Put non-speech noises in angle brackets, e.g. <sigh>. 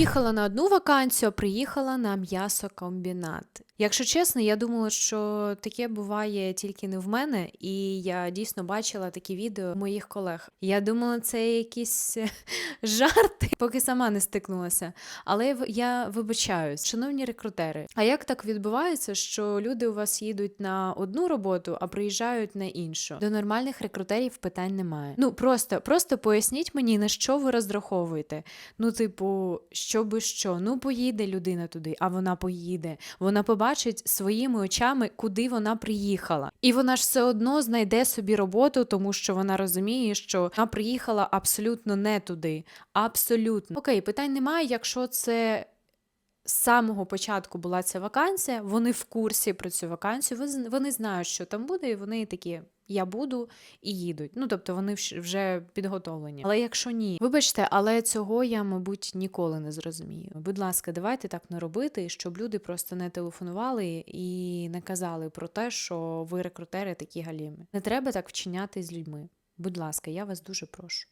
Поїхала на одну вакансію, а приїхала на м'ясокомбінат. Якщо чесно, я думала, що таке буває тільки не в мене, і я дійсно бачила такі відео моїх колег. Я думала, це якісь <laughs> жарти, поки сама не стикнулася. Але я вибачаюсь, шановні рекрутери. А як так відбувається, що люди у вас їдуть на одну роботу, а приїжджають на іншу? До нормальних рекрутерів питань немає. Ну просто, просто поясніть мені, на що ви розраховуєте. Ну, типу, що би що? Ну, поїде людина туди, а вона поїде. Вона побачить своїми очами, куди вона приїхала. І вона ж все одно знайде собі роботу, тому що вона розуміє, що вона приїхала абсолютно не туди. Абсолютно. Окей, питань немає, якщо це. З самого початку була ця вакансія, вони в курсі про цю вакансію, вони знають, що там буде, і вони такі: я буду і їдуть. Ну тобто вони вже підготовлені. Але якщо ні, вибачте, але цього я, мабуть, ніколи не зрозумію. Будь ласка, давайте так не робити, щоб люди просто не телефонували і не казали про те, що ви рекрутери такі галіми. Не треба так вчиняти з людьми. Будь ласка, я вас дуже прошу.